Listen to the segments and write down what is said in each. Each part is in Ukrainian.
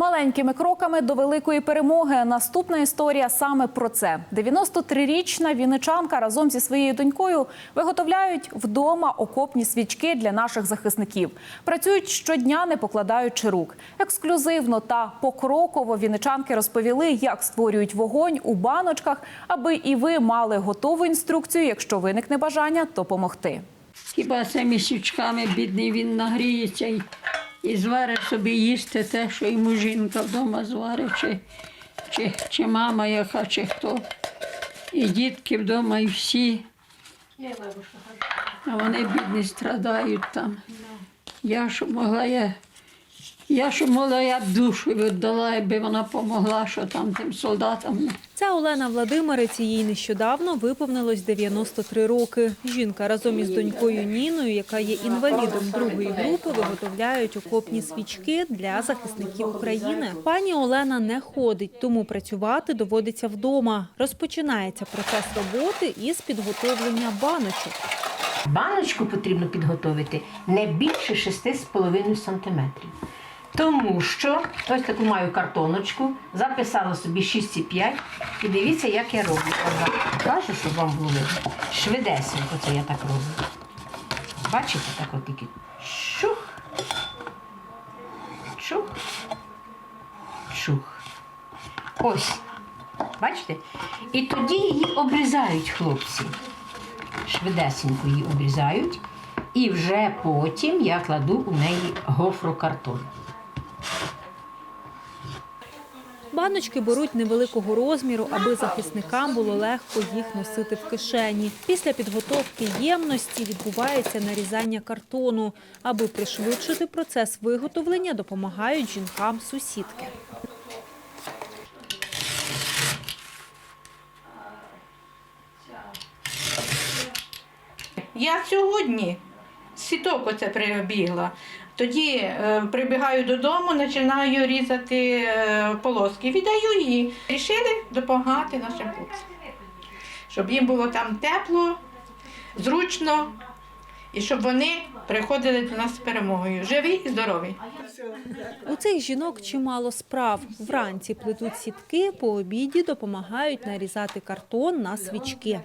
Маленькими кроками до великої перемоги. Наступна історія саме про це. 93-річна вінничанка разом зі своєю донькою виготовляють вдома окопні свічки для наших захисників. Працюють щодня, не покладаючи рук. Ексклюзивно та покроково вінничанки розповіли, як створюють вогонь у баночках, аби і ви мали готову інструкцію, якщо виникне бажання, допомогти. Хіба цими свічками бідний він нагріється і, зварить собі їсти те, що йому жінка вдома зварить, чи, чи, чи мама яка, чи хто. І дітки вдома, і всі. А вони бідні страдають там. Я ж могла, я, я могла, я б душу віддала, якби вона допомогла, що там тим солдатам. Ця Олена Владимирець їй нещодавно виповнилось 93 роки. Жінка разом із донькою Ніною, яка є інвалідом другої групи, виготовляють окопні свічки для захисників України. Пані Олена не ходить, тому працювати доводиться вдома. Розпочинається процес роботи із підготовлення баночок. Баночку потрібно підготовити не більше 6,5 см. Тому що ось таку маю картоночку, записала собі 6,5 і дивіться, як я роблю. Кажу, щоб вам було видно. Швидесенько це я так роблю. Бачите, так от тільки чух, чух, чух. Ось. Бачите? І тоді її обрізають хлопці швидесенько її обрізають, і вже потім я кладу у неї гофрокартон. Баночки беруть невеликого розміру, аби захисникам було легко їх носити в кишені. Після підготовки ємності відбувається нарізання картону. Аби пришвидшити процес виготовлення, допомагають жінкам сусідки. Я сьогодні сіток оце прибігла. Тоді е, прибігаю додому, починаю різати е, полоски, віддаю її. Рішили допомагати нашим хлопцям, щоб їм було там тепло, зручно і щоб вони приходили до нас з перемогою. Живі і здорові. У цих жінок чимало справ. Вранці плетуть сітки, по обіді допомагають нарізати картон на свічки.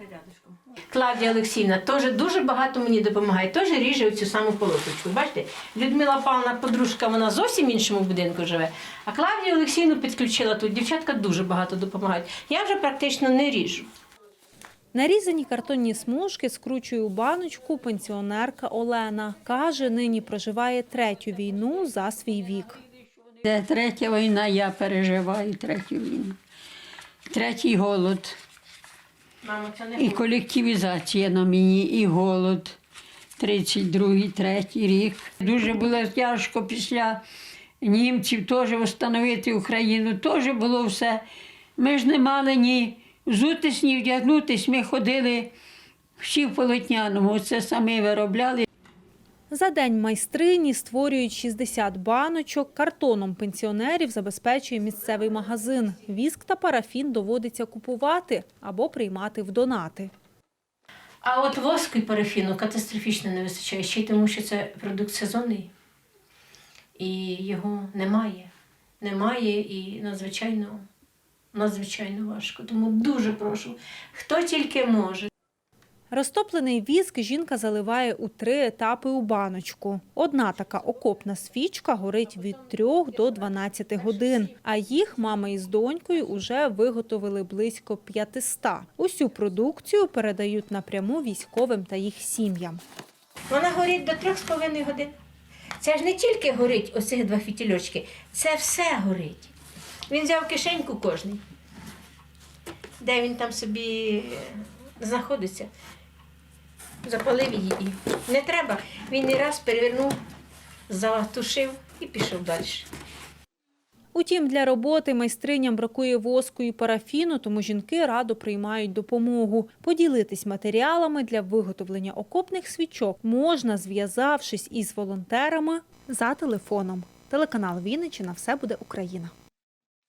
Клавдія Олексійовна теж дуже багато мені допомагає, теж ріже цю саму полосочку. Бачите, Людмила Павловна, подружка, вона зовсім іншому будинку живе. А Клавдію Олексійовну підключила тут. Дівчатка дуже багато допомагають. Я вже практично не ріжу. Нарізані картонні смужки скручує у баночку пенсіонерка Олена. Каже, нині проживає третю війну за свій вік. Де третя війна, я переживаю третю війну. Третій голод. Мамо, це не І колективізація на мені, і голод. 32-й, третій рік. Дуже було тяжко після німців теж встановити Україну. Теж було все. Ми ж не мали ні взутись, ні вдягнутись. Ми ходили всі в полотняному. Це самі виробляли. За день майстрині створюють 60 баночок. Картоном пенсіонерів забезпечує місцевий магазин. Віск та парафін доводиться купувати або приймати в донати. А от воску і парафіну катастрофічно не вистачає, ще й тому, що це продукт сезонний. І його немає. Немає і надзвичайно, надзвичайно важко. Тому дуже прошу, хто тільки може. Розтоплений віск жінка заливає у три етапи у баночку. Одна така окопна свічка горить від 3 до 12 годин, а їх мама із донькою уже виготовили близько 500. Усю продукцію передають напряму військовим та їх сім'ям. Вона горить до 3,5 годин. Це ж не тільки горить оці два фітільочки, це все горить. Він взяв кишеньку кожний. Де він там собі знаходиться, запалив її не треба. Він не раз перевернув, затушив і пішов далі. Утім, для роботи майстриням бракує воску і парафіну, тому жінки радо приймають допомогу. Поділитись матеріалами для виготовлення окопних свічок можна, зв'язавшись із волонтерами за телефоном. Телеканал Вінниччина «Все буде Україна».